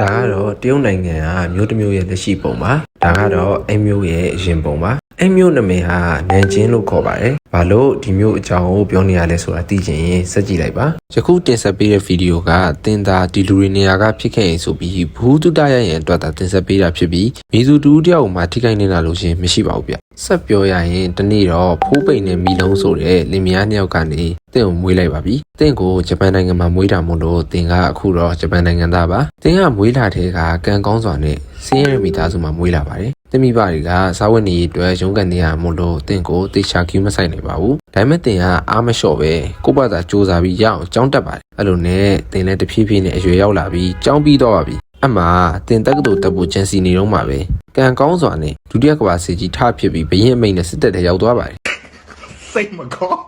ဒါကတော့တရုတ်နိုင်ငံကမြို့တစ်မျိုးရဲ့လက်ရှိပုံပါဒါကတော့အဲ့မြို့ရဲ့အရင်ပုံပါအဲ့မြို့နာမည်ဟာနန်ကျင်းလို့ခေါ်ပါတယ် ဘာလို့ဒီမြို့အကြောင်းကိုပြောနေရလဲဆိုတာသိချင်ရင်စက်ကြည့်လိုက်ပါယခုတင်ဆက်ပေးတဲ့ဗီဒီယိုကတင်တာဒီလူတွေနေရာကဖြစ်ခဲ့ရင်ဆိုပြီးဘူးတုတရရဲ့အတွက်သာတင်ဆက်ပေးတာဖြစ်ပြီးမိသူတူတယောက်မှထိခိုက်နေတာလို့ရှရင်မရှိပါဘူးဗျဆက်ပြောရရင်တနေ့တော့ဖိုးပိန်နဲ့မီလုံးဆိုတဲ့လင်မယားနှစ်ယောက်ကနေတင့်ကိုမွေးလိုက်ပါပြီတင့်ကိုဂျပန်နိုင်ငံမှာမွေးတာမို့လို့တင်ကအခုတော့ဂျပန်နိုင်ငံသားပါတင်ကမွေးလာတဲ့ကကံကောင်းစွာနဲ့စင်းရဲမိသားစုမှာမွေးလာပါတယ် တမိဘတွေကစားဝတ်နေရေးအတွက်ရုန်းကန်နေရမို့လို့တင့်ကိုတေချာကျူးမဆိုင်နိုင်ပါဘူးဒါပေမဲ့တင်ကအားမလျှော့ပဲကိုယ့်ဘာသာစူးစမ်းပြီးရအောင်ကြောင်းတက်ပါတယ်အဲ့လိုနဲ့တင်လည်းတဖြည်းဖြည်းနဲ့အရွယ်ရောက်လာပြီးကြောင်းပြီးတော့ပါပြီအမှတင်တက်ကတူတက်ဖို့ချန်စီနေတော့မှာပဲကံကောင်းစွာနဲ့ဒုတိယကမ္ဘာစစ်ကြီးထဖြစ်ပြီးဘရင်အမိန်နဲ့စစ်တပ်ထဲရောက်သွားပါတယ်စိတ်မကောင်း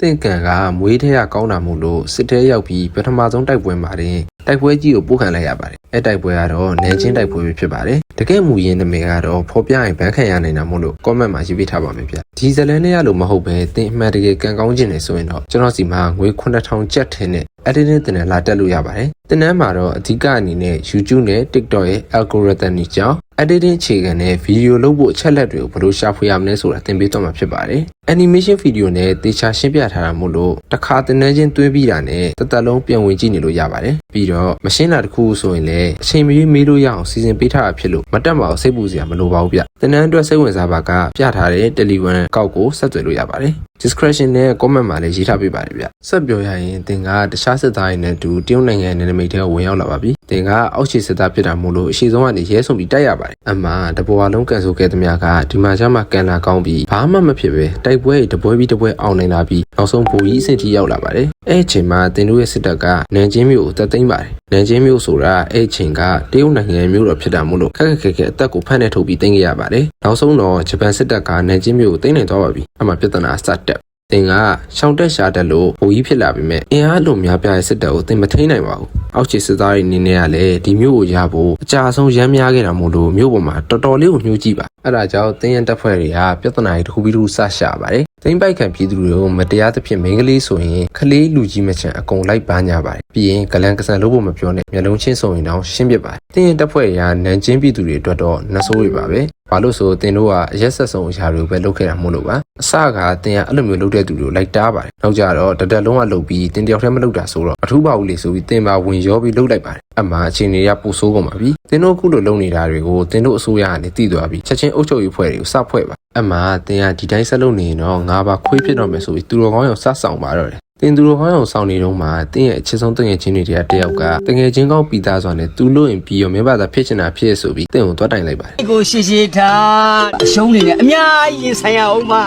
တင့်ကန်ကမွေးထဲကကောင်းတာမို့လို့စစ်ထဲရောက်ပြီးပထမဆုံးတိုက်ပွဲမှာတင် တိုက်ပွဲကြီးကိုပို့ခံလိုက်ရပါတယ်အဲတိုက်ပွဲကတော့နေချင်းတိုက်ပွဲပဲဖြစ်ပါတယ်တကယ်မူရင်းနာမည်ကတော့ဖော်ပြရင်ဘန်းခံရနိုင်တာမို့လို့ comment မှာရေးပေးထားပါမယ်ဗျဒီဇလန်နဲ့ရလို့မဟုတ်ပဲတင်အမှန်တကယ်ကံကောင်းခြင်းနေဆိုရင်တော့ကျွန်တော်စီမှာငွေ9000ကျပ်ထင်းနဲ့ editing တင်တယ်လာတက်လို့ရပါတယ်တင်တန်းမှာတော့အဓိကအနေနဲ့ YouTube နဲ့ TikTok ရဲ့ algorithm တွေကြောင့် editing အခြေခံနဲ့ video လုပ်ဖို့အချက်လက်တွေကိုဘယ်လိုရှာဖွေရမလဲဆိုတာသင်ပေးသွားမှာဖြစ်ပါတယ် animation video နဲ့တေချာရှင်းပြထားတာမို့လို့တစ်ခါတင်နေချင်းတွဲပြီးတာနဲ့တစ်သက်လုံးပြန်ဝင်ကြည့်နေလို့ရပါတယ်ပြီးတော့မရှင်းတာတစ်ခုဆိုရင်လည်းအချိန်မရွေးမေးလို့ရအောင်စီစဉ်ပေးထားတာဖြစ်လို့မတက်ပါဘူးစိတ်ပူစရာမလိုပါဘူးဗျတင်တန်းအတွက်စိတ်ဝင်စားပါကပြထားတဲ့ Telegram ကောက်ကိုဆက်သွယ်လို့ရပါတယ် description နဲ့ comment မှာလည်းရေးထားပေးပါတယ်ဗျဆက်ပြောရရင်တင်ကတခြားစစ်သားတွေနဲ့အတူတရုတ်နိုင်ငံနယ်နိမိတ်ထဲကိုဝင်ရောက်လာပါပြီ တင်ကအောက်ခြေစစ်သားဖြစ်တာမို့လို့အရှိဆုံးကနေရဲဆုံပြီးတိုက်ရပါတယ်အမှတဘွားလုံးကန်ဆိုခဲ့သမျှကဒီမှာကျမှကန်လာကောင်းပြီးဘာမှမဖြစ်ပဲတိုက်ပွဲတွေတပွဲပြီးတပွဲအောင်နိုင်လာပြီးနောက်ဆုံးဘူကြီးအဆင့်ထိရောက်လာပါတယ်အဲ့အချိန်မှာတင်တို့ရဲ့စစ်တပ်ကနန်ချင်းမြို့ကိုတက်သိမ်းပါတယ်နန်ချင်းမြို့ဆိုတာအဲ့အချိန်ကတရုတ်နိုင်ငံမြို့တော်ဖြစ်တာမို့လို့ခက်ခက်ခဲခဲအသက်ကိုဖမ်းနေထုတ်ပြီးသိမ်းခဲ့ရပါတယ်နောက်ဆုံးတော့ဂျပန်စစ်တပ်ကနန်ချင်းမြို့ကိုသိမ်းနိုင်သွားပါပြီအမှပြဿနာစတက်တင်ကရှောင်းတက်ရှာတက်လို့ဘူကြီးဖြစ်လာပြီမဲ့အင်အားလိုများပြားတဲ့စစ်တပ်ကိုတင်မထိန်နိုင်ပါဘူး အောက်ခြေစစ်သားတွေအနေနဲ့ကလည်းဒီမျိုးကိုရဖို့အကြဆုံးရမ်းများခဲ့တာမို့လို့မျိုးပေါ်မှာတော်တော်လေးကိုညှိုးကြည့်ပါ အဲ့ဒါကြောင့်တင်းရန်တပ်ဖွဲ့တွေကပြဿနာတွေတစ်ခုပြီးတစ်ခုစရှာပါတယ်သိမ့်ပိုက်ခံပြည်သူတွေကိုမတရားသဖြင့်မိန်းကလေးဆိုရင်ခလေးလူကြီးမချန်အကုန်လိုက်ပန်းကြပါတယ်ပြီးရင်ဂလန်ကဆန်လို့ဖို့မပြောနဲ့မျက်လုံးချင်းဆိုရင်တော့ရှင်းပြပါတယ်တင်းရန်တပ်ဖွဲ့တွေကနန်ချင်းပြည်သူတွေအတွက်တော့နှဆိုးတွေပါပဲဘာလို့ဆိုတင်တို့ကအရက်ဆက်ဆုံးအရာတွေကိုပဲလုပ်ခဲ့တာမို့လို့ပါအစကတင်ကအဲ့လိုမျိုးလုပ်တဲ့သူတွေကိုလိုက်တားပါတယ်နောက်ကြတော့တတက်လုံးကလုပ်ပြီးတင်တယောက်တည်းမလုပ်တာဆိုတော့အထူးပါဘူးလေဆိုပြီးတင်ပါဝင်ရောပြီးလုပ်လိုက်ပါတယ် အမှအချိန်တွေကပိုဆိုးကုန်ပါပြီတင်တို့အခုလိုလုပ်နေတာတွေကိုတင်တို့အစိုးရကနေတည်သွားပြီးချက်ချင်းအုပ်ချုပ်ရေးဖွဲ့တွေကိုစဖွဲ့ပါအမှတင်ကဒီတိုင်းဆက်လုပ်နေရင်တော့ငါးပါခွေးဖြစ်တော့မယ်ဆိုပြီးသူတော်ကောင်းရောစဆောင်ပါတော့တယ်တင်သူတော်ကောင်းအောင်ဆောင်နေတော့မှတင်းရဲ့အချစ်ဆုံးတငယ်ချင်းတွေတည်းတယောက်ကတငယ်ချင်းကောင်းပီသားစွာနဲ့သူလို့ရင်ပြီးရောမင်းဘာသာဖြစ်ချင်တာဖြစ်ဆိုပြီးတင်းကိုတွတ်တိုင်လိုက်ပါတယ်ကိုရှေ့ရှေ့ထားအရှုံးနေနဲ့အများကြီးရင်ဆိုင်ရအောင်ပါ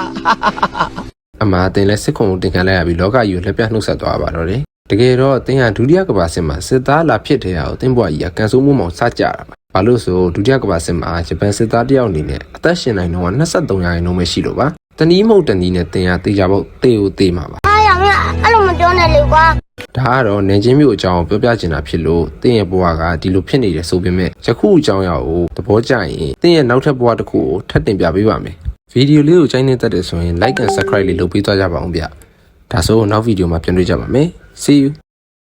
အမှအတင်လဲစစ်ခုံကိုတင်ခံလိုက်ရပြီးလောကကြီးကိုလက်ပြနှုတ်ဆက်သွားပါတော့တယ် တကယ်တော့အတင်ကဒုတိယကမ္ဘာစစ်မှာစစ်သားလာဖြစ်တဲ့ဟာကိုတင်းဘွားကြီးကကန်ဆိုးမှုမောင်စကြတာပါဘာလို့ဆိုဒုတိယကမ္ဘာစစ်မှာဂျပန်စစ်သားတယောက်အနေနဲ့အသက်ရှင်နိုင်တော့23ရာခိုင်နှုန်းပဲရှိလို့ပါတနည်းမဟုတ်တနည်းနဲ့တင်ရတေချာဖို့တေကိုတေမှာပါအားရမင်းအဲ့လိုမပြောနဲ့လေကွာဒါကတော့နေချင်းမျိုးအကြောင်းကိုပြောပြချင်တာဖြစ်လို့တင်းရဲ့ဘဝကဒီလိုဖြစ်နေတယ်ဆိုပေမဲ့ယခုအကြောင်းအရာကိုသဘောကျရင်တင်းရဲ့နောက်ထပ်ဘဝတစ်ခုကိုထပ်တင်ပြပေးပါမယ်ဗီဒီယိုလေးကိုကြိုက်နေတတ်တယ်ဆိုရင် like and subscribe လေးလုပ်ပေးသွားကြပါအောင်ဗျဒါဆိုနောက်ဗီဒီယိုမှာပြန်တွေ့ကြပါမယ် see you